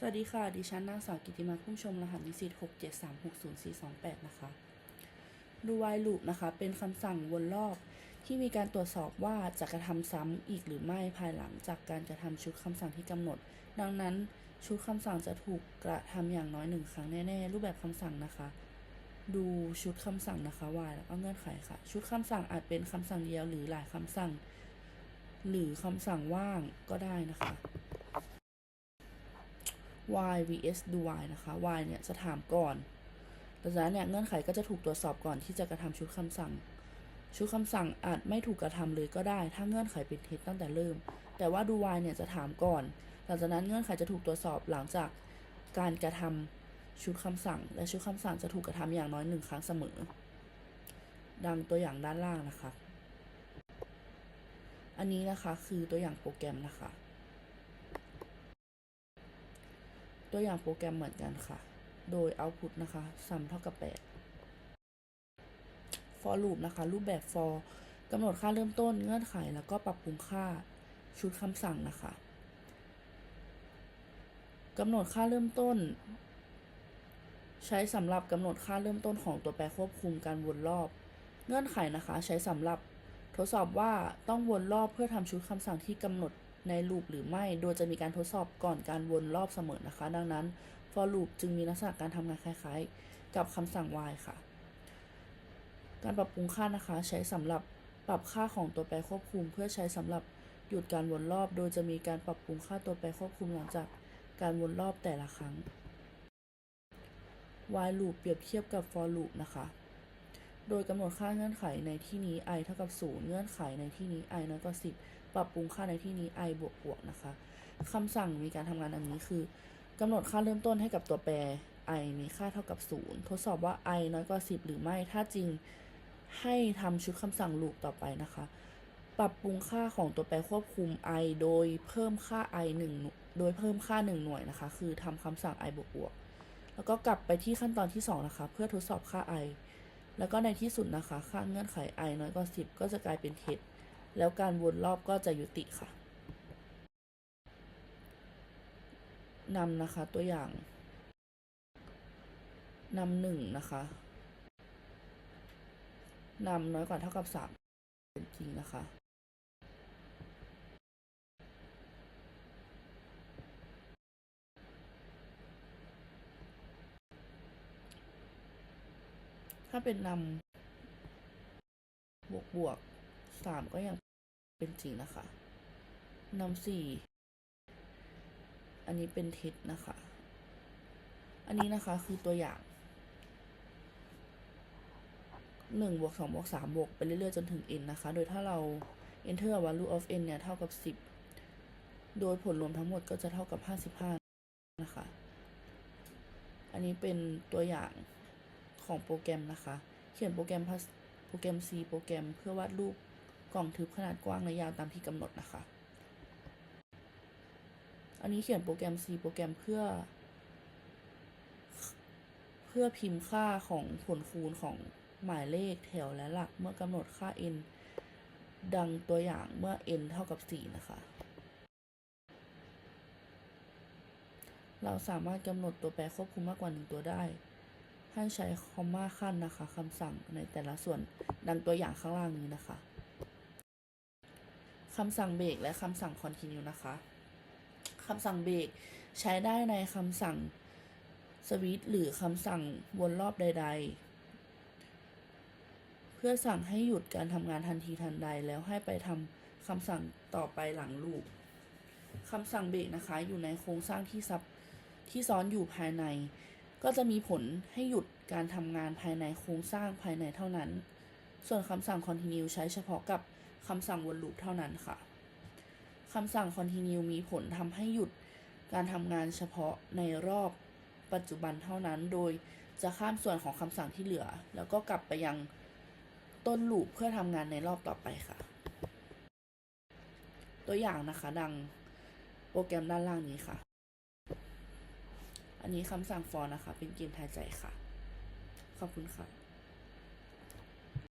สวัสดีค่ะ ดิฉันนางสาวกิติมาพุ่มชมรหัสนิสิต6736048นะคะ ดู while loop นะคะ เป็นคำสั่งวนรอบที่มีการตรวจสอบว่าจะกระทำซ้ำอีกหรือไม่ภายหลังจากการกระทำชุดคำสั่งที่กำหนด ดังนั้นชุดคำสั่งจะถูกกระทำอย่างน้อยหนึ่งครั้งแน่ๆ รูปแบบคำสั่งนะคะ ดูชุดคำสั่งนะคะ while แล้วก็เงื่อนไขค่ะ ชุดคำสั่งอาจเป็นคำสั่งเดียวหรือหลายคำสั่ง หรือคำสั่งว่างก็ได้นะคะ y vs do y นะคะ y เนี่ยจะถามก่อนดังนั้นเนี่ยเงื่อนไขก็จะถูกตรวจสอบก่อนที่จะกระทำชุดคำสั่ง ชุดคำสั่งอาจไม่ถูกกระทำเลยก็ได้ ถ้าเงื่อนไขเป็นเท็จตั้งแต่เริ่ม แต่ว่า do y เนี่ยจะถามก่อน หลังจากนั้นเงื่อนไขจะถูกตรวจสอบหลังจากการกระทำชุดคำสั่ง และชุดคำสั่งจะถูกกระทำอย่างน้อยหนึ่งครั้งเสมอ ดังตัวอย่างด้านล่างนะคะ อันนี้นะคะคือตัวอย่างโปรแกรมนะคะ ตัวอย่างโปรแกรมเหมือนกันค่ะ โดย output นะคะ sum เท่ากับ 8 for loop นะคะ รูปแบบ for กำหนดค่าเริ่มต้นเงื่อนไข แล้วก็ปรับปรุงค่าชุดคำสั่งนะคะกำหนดค่าเริ่มต้น ใช้สำหรับกำหนดค่าเริ่มต้นของตัวแปรควบคุมการวนรอบ เงื่อนไขนะคะ ใช้สำหรับทดสอบว่าต้องวนรอบเพื่อทำชุดคำสั่งที่กำหนด ในลูปหรือไม่ โดยจะมีการทดสอบก่อนการวนรอบเสมอนะคะ ดังนั้น for loop จึงมีลักษณะการทำงานคล้ายๆ กับคำสั่ง while ค่ะ การปรับปรุงค่านะคะ ใช้สำหรับปรับค่าของตัวแปรควบคุม เพื่อใช้สำหรับหยุดการวนรอบ โดยจะมีการปรับปรุงค่าตัวแปรควบคุมหลังจากการวนรอบแต่ละครั้ง while loop เปรียบเทียบกับ for loop นะคะ โดยกำหนดค่าเงื่อนไขในที่นี้ i เท่ากับ 0 เงื่อนไขในที่นี้ i น้อยกว่า 10 ปรับปรุงค่าในที่นี้ i บวกบวกนะคะคำสั่งมีการทำงานดังนี้คือกำหนดค่าเริ่มต้นให้กับตัวแปร i มีค่าเท่ากับ 0 ทดสอบว่า i น้อยกว่า 10 หรือไม่ ถ้าจริงให้ทำชุดคำสั่ง loop ต่อไปนะคะ ปรับปรุงค่าของตัวแปรควบคุม i โดยเพิ่มค่า i 1โดยเพิ่มค่า 1 หน่วยนะคะ คือทำคำสั่ง i บวกบวก แล้วก็กลับไปที่ขั้นตอนที่ 2 นะคะ เพื่อทดสอบค่า i แล้วก็ในที่สุดนะคะ ค่าเงื่อนไข i น้อยกว่า 10 ก็จะกลายเป็นเท็จ แล้วการวนรอบก็จะยุติค่ะนำนะคะตัวอย่างนำหนึ่งนะคะนำน้อยกว่าเท่ากับสามเป็นจริงนะคะ ถ้าเป็นนำบวกบวก สามก็ยังเป็นจริงนะคะนำสี่อันนี้เป็นเท็จนะคะ อันนี้นะคะคือตัวอย่างหนึ่งบวกสองบวกสามบวกไปเรื่อยๆ จนถึง n นะคะ โดยถ้าเรา enter value of n เนี่ยเท่ากับสิบโดยผลรวมทั้งหมดก็จะเท่ากับห้าสิบห้านะคะ อันนี้เป็นตัวอย่างของโปรแกรมนะคะ เขียนโปรแกรมโปรแกรม C โปรแกรมเพื่อวาดรูป กล่องทึบขนาดกว้างและยาวตามที่กำหนดนะคะ อันนี้เขียนโปรแกรม C โปรแกรมเพื่อ เพื่อพิมพ์ค่าของผลคูณของหมายเลขแถวและหลักเมื่อกำหนดค่า n ดังตัวอย่างเมื่อ n เท่ากับ 4 นะคะ เราสามารถกำหนดตัวแปรควบคุมมากกว่า 1 ตัวได้ ให้ใช้คอมมาขั้นนะคะคำสั่งในแต่ละส่วนดังตัวอย่างข้างล่างนี้นะคะ คำสั่งเบรกและคำสั่ง continue นะคะคำสั่งเบรกใช้ได้ในคำสั่งสวิตหรือคำสั่งวนรอบใด ๆ เพื่อสั่งให้หยุดการทำงานทันทีทันใด แล้วให้ไปทำคำสั่งต่อไปหลังลูปคำสั่งเบรกนะคะ อยู่ในโครงสร้างที่ซับที่ซ้อนอยู่ภายใน ก็จะมีผลให้หยุดการทำงานภายในโครงสร้างภายในเท่านั้น ส่วนคำสั่ง continue ใช้เฉพาะกับ คำสั่งวนลูปเท่านั้นค่ะคำสั่ง continue มีผลทำให้หยุดการทำงานเฉพาะในรอบปัจจุบันเท่านั้น โดยจะข้ามส่วนของคำสั่งที่เหลือ แล้วก็กลับไปยังต้นลูปเพื่อทำงานในรอบต่อไปค่ะ ตัวอย่างนะคะดังโปรแกรมด้านล่างนี้ค่ะ อันนี้คำสั่ง for นะคะ เป็นเกมทายใจค่ะ ขอบคุณค่ะ